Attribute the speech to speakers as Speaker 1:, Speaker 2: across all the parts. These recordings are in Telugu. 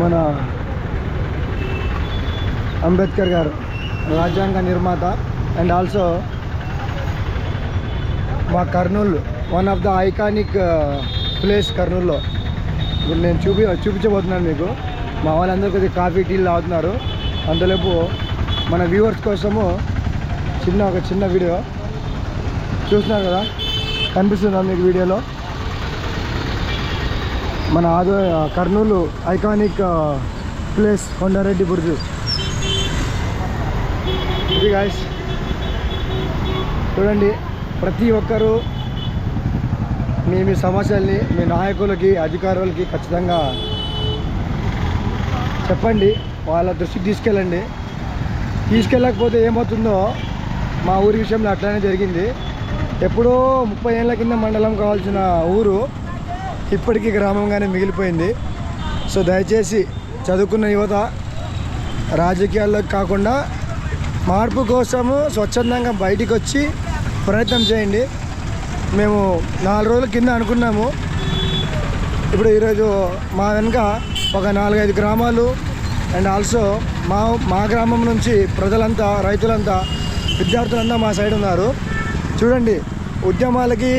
Speaker 1: మన అంబేద్కర్ గారు రాజ్యాంగ నిర్మాత అండ్ ఆల్సో మా Kurnool one of the iconic place uh, కర్నూలులో. ఇప్పుడు నేను చూపి చూపించబోతున్నాను మీకు. మా వాళ్ళందరూ కొద్దిగా కాఫీ టీలు తాగుతున్నారు. అందులోపు మన వ్యూవర్స్ కోసము చిన్న ఒక చిన్న వీడియో చూస్తున్నారు కదా? కనిపిస్తుందా మీకు వీడియోలో మన ఆదో కర్నూలు ఐకానిక్ ప్లేస్ కొండారెడ్డి బుర్జు. ఇది గాయస్ చూడండి ప్రతి ఒక్కరూ మీ మీ సమస్యల్ని మీ నాయకులకి అధికారులకి ఖచ్చితంగా చెప్పండి వాళ్ళ దృష్టికి తీసుకెళ్ళండి. తీసుకెళ్ళకపోతే ఏమవుతుందో మా ఊరి విషయంలో అట్లానే జరిగింది. ఎప్పుడో ముప్పై ఏళ్ళ కింద మండలం కావాల్సిన ఊరు ఇప్పటికీ గ్రామంగానే మిగిలిపోయింది. సో దయచేసి చదువుకున్న యువత రాజకీయాల్లోకి కాకుండా మార్పు కోసము స్వచ్ఛందంగా బయటికి వచ్చి ప్రయత్నం చేయండి. మేము నాలుగు రోజుల కింద అనుకున్నాము. ఇప్పుడు ఈరోజు మా వెనుక ఒక నాలుగైదు గ్రామాలు అండ్ ఆల్సో మా మా గ్రామం నుంచి ప్రజలంతా రైతులంతా విద్యార్థులంతా మా సైడ్ ఉన్నారు. చూడండి ఉద్యమాలకి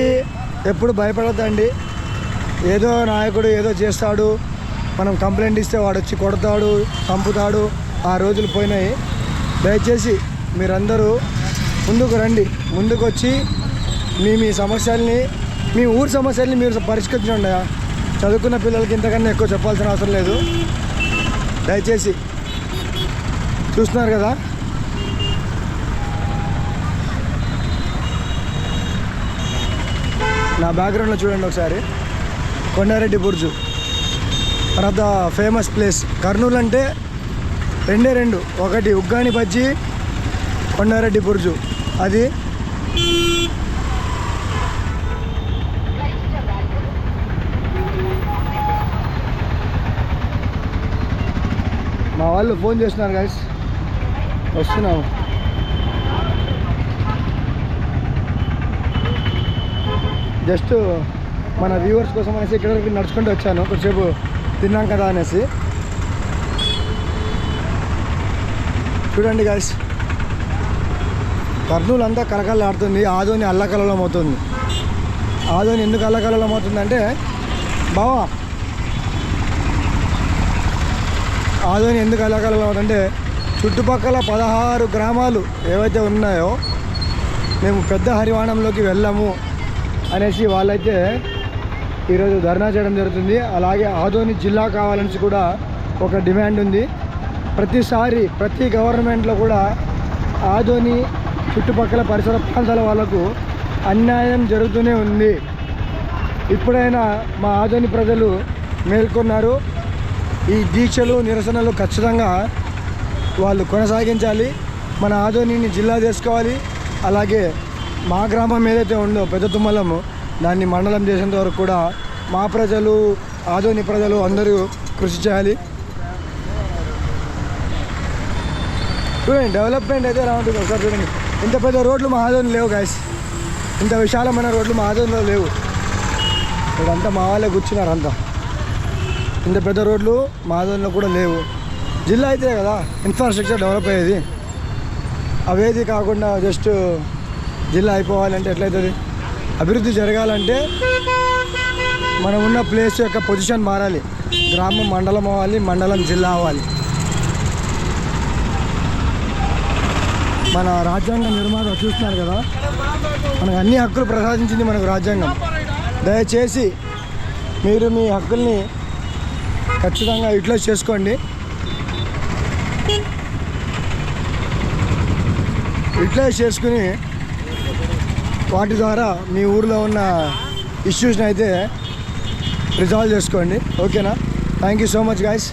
Speaker 1: ఎప్పుడు భయపడద్దండి. ఏదో నాయకుడు ఏదో చేస్తాడు మనం కంప్లైంట్ ఇస్తే వాడు వచ్చి కొడతాడు చంపుతాడు. ఆ రోజులు పోయినాయి. దయచేసి మీరందరూ ముందుకు రండి. ముందుకు వచ్చి మీ మీ సమస్యల్ని మీ ఊరి సమస్యల్ని మీరు పరిష్కరించండి చదువుకున్న పిల్లలకి ఇంతకన్నా ఎక్కువ చెప్పాల్సిన అవసరం లేదు. దయచేసి. చూస్తున్నారు కదా? నా బ్యాక్గ్రౌండ్లో చూడండి ఒకసారి. Kondareddy Burju. One of the famous place. Kurnool అంటే రెండే రెండు. ఒకటి ఉగ్గాని బజ్జి కొండారెడ్డి బుర్జు. అది మా వాళ్ళు ఫోన్ చేస్తున్నారు గైస్ వస్తున్నాము. జస్ట్ మన వ్యూవర్స్ కోసం అనేసి ఇక్కడ వరకు నడుచుకుంటూ వచ్చాను. కొంచెంసేపు తిన్నాం కదా అనేసి. చూడండి గాయస్ కర్నూలు అంతా కరకల్లాడుతుంది ఆదోని అల్లకల్లోలం అవుతుంది ఆదోని ఎందుకు అల్లకల్లోలం అవుతుందంటే బావా ఆదోని ఎందుకు అల్లకల్లోలం అవుతుందంటే చుట్టుపక్కల పదహారు గ్రామాలు ఏవైతే ఉన్నాయో మేము పెద్ద హరివాణంలోకి వెళ్ళాము అనేసి వాళ్ళైతే ఈరోజు ధర్నా చేయడం జరుగుతుంది. అలాగే ఆదోని జిల్లా కావాలని కూడా ఒక డిమాండ్ ఉంది. ప్రతిసారి ప్రతి గవర్నమెంట్లో కూడా ఆదోని చుట్టుపక్కల పరిసర ప్రాంతాల వాళ్ళకు అన్యాయం జరుగుతూనే ఉంది. ఇప్పుడైనా మా ఆదోని ప్రజలు మేల్కొన్నారు. ఈ దీక్షలు నిరసనలు ఖచ్చితంగా వాళ్ళు కొనసాగించాలి. మన ఆదోనిని జిల్లా చేసుకోవాలి. అలాగే మా గ్రామం ఏదైతే ఉందో పెద్ద తుమ్మలము దాన్ని మండలం చేసేంత వరకు కూడా మా ప్రజలు ఆదోని ప్రజలు అందరూ కృషి చేయాలి. చూడండి డెవలప్మెంట్ అయితే రావట్లేదు ఒకసారి చూడండి. ఇంత పెద్ద రోడ్లు మా ఆదోని లేవు గాయస్ ఇంత విశాలమైన రోడ్లు మా ఆదోనిలో లేవు. ఇదంతా మా వాళ్ళే కూర్చున్నారు అంతా ఇంత పెద్ద రోడ్లు మా ఆదోనిలో కూడా లేవు. జిల్లా అయితే కదా ఇన్ఫ్రాస్ట్రక్చర్ డెవలప్ అయ్యేది. అవేది కాకుండా జస్ట్ జిల్లా అయిపోవాలంటే ఎట్లయితుంది? అభివృద్ధి జరగాలంటే మనం ఉన్న ప్లేస్ యొక్క పొజిషన్ మారాలి. గ్రామం మండలం అవ్వాలి మండలం జిల్లా అవ్వాలి. మన రాజ్యాంగ నిర్మాత చూస్తున్నారు కదా? మనకు అన్ని హక్కులు ప్రసాదించింది మనకు రాజ్యాంగం. దయచేసి మీరు మీ హక్కుల్ని ఖచ్చితంగా యూటిలైజ్ చేసుకోండి. యూటిలైజ్ చేసుకుని వాటి ద్వారా మీ ఊర్లో ఉన్న ఇష్యూస్ని అయితే రిజాల్వ్ చేసుకోండి. ఓకేనా thank you so much guys